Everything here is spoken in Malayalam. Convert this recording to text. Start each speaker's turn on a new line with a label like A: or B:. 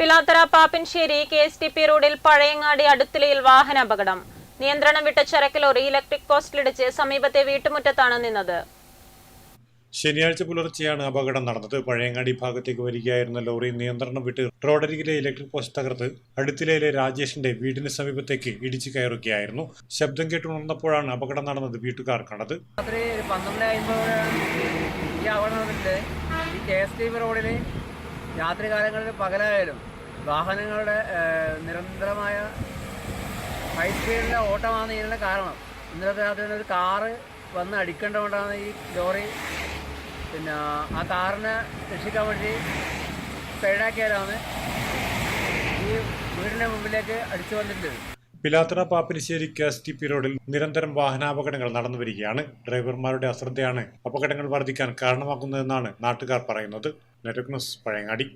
A: Pilathara Pappinisseri K S T P റോഡിൽ പഴയങ്ങാടി അടുത്തിലയിൽ വാഹനാപകടം. നിയന്ത്രണം വിട്ട ചരക്ക് ലോറി ഇലക്ട്രിക് പോസ്റ്റിലിടിച്ച് സമീപത്തെ വീട്ടുമുറ്റത്താണ് നിന്നത്.
B: ശനിയാഴ്ച പുലർച്ചെയാണ് അപകടം നടന്നത്. പഴയങ്ങാടി ഭാഗത്തേക്ക് വരികയായിരുന്ന ലോറി നിയന്ത്രണം വിട്ട് റോഡരികിലെ ഇലക്ട്രിക് പോസ്റ്റ് തകർത്ത് അടുത്തിലയിലെ രാജേഷിന്റെ വീടിന് സമീപത്തേക്ക് ഇടിച്ചു കയറുകയായിരുന്നു. ശബ്ദം കേട്ടുണർന്നപ്പോഴാണ് അപകടം നടന്നത് വീട്ടുകാർ കണ്ടത്.
C: രാത്രി കാലങ്ങളിൽ പകലായാലും വാഹനങ്ങളുടെ നിരന്തരമായ ഹൈ സ്പീഡിലെ ഓട്ടമാണ് ഇതിനുള്ള കാരണം. ഇന്നലത്തെ രാത്രി ഒരു കാറ് വന്ന് അടിക്കേണ്ടതുകൊണ്ടാണ് ഈ ലോറി പിന്നെ ആ കാറിനെ രക്ഷിക്കാൻ വേണ്ടി സൈഡാക്കിയാലാണ് ഈ വീടിന്റെ മുമ്പിലേക്ക് അടിച്ചു വന്നിട്ടുള്ളത്.
B: Pilathara Pappinisseri K S T P റോഡിൽ നിരന്തരം വാഹനാപകടങ്ങൾ നടന്നു വരികയാണ്. ഡ്രൈവർമാരുടെ അശ്രദ്ധയാണ് അപകടങ്ങൾ വർദ്ധിക്കാൻ കാരണമാക്കുന്നതെന്നാണ് നാട്ടുകാർ പറയുന്നത്. ന്യൂസ് പഴയങ്ങാടി.